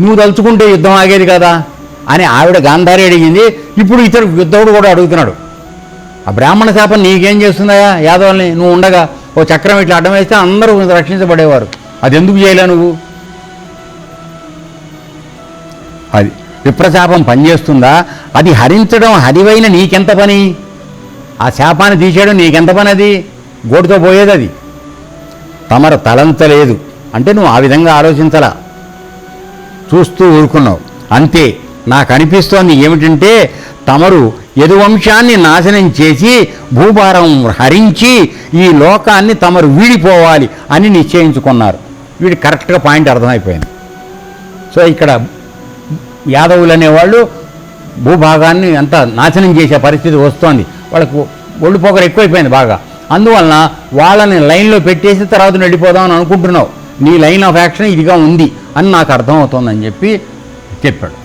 నువ్వు తలుచుకుంటే యుద్ధం ఆగేది కదా అని ఆవిడ గాంధారి అడిగింది. ఇప్పుడు ఇతడు యుద్ధవుడు కూడా అడుగుతున్నాడు. ఆ బ్రాహ్మణ శాపం నీకేం చేస్తుందా యాదవుల్ని? నువ్వు ఉండగా ఓ చక్రం ఇట్లా అడ్డం వేస్తే అందరూ రక్షించబడేవారు. అది ఎందుకు చేయలే నువ్వు? అది విప్రశాపం పనిచేస్తుందా? అది హరించడం హరివైన నీకెంత పని? ఆ శాపాన్ని తీసేయడం నీకెంత పని అది? గోటుతో పోయేది అది. తమరు తలంతలేదు అంటే నువ్వు ఆ విధంగా ఆలోచించలా. చూస్తూ ఊరుకున్నావు. అంతే నాకు అనిపిస్తోంది ఏమిటంటే తమరు యదువంశాన్ని నాశనం చేసి భూభారం హరించి ఈ లోకాన్ని తమరు వీడిపోవాలి అని నిశ్చయించుకున్నారు. వీడి కరెక్ట్గా పాయింట్ అర్థమైపోయింది. సో ఇక్కడ యాదవులు అనేవాళ్ళు భూభాగాన్ని అంతా నాశనం చేసే పరిస్థితి వస్తోంది. వాళ్ళకు ఒళ్ళు పొగరు ఎక్కువైపోయింది బాగా. అందువలన వాళ్ళని లైన్లో పెట్టేసి తర్వాత నువ్వు వెళ్ళిపోదాం అనుకుంటున్నావు. నీ లైన్ ఆఫ్ యాక్షన్ ఇదిగా ఉంది అని నాకు అర్థమవుతోందని చెప్పి చెప్పాడు.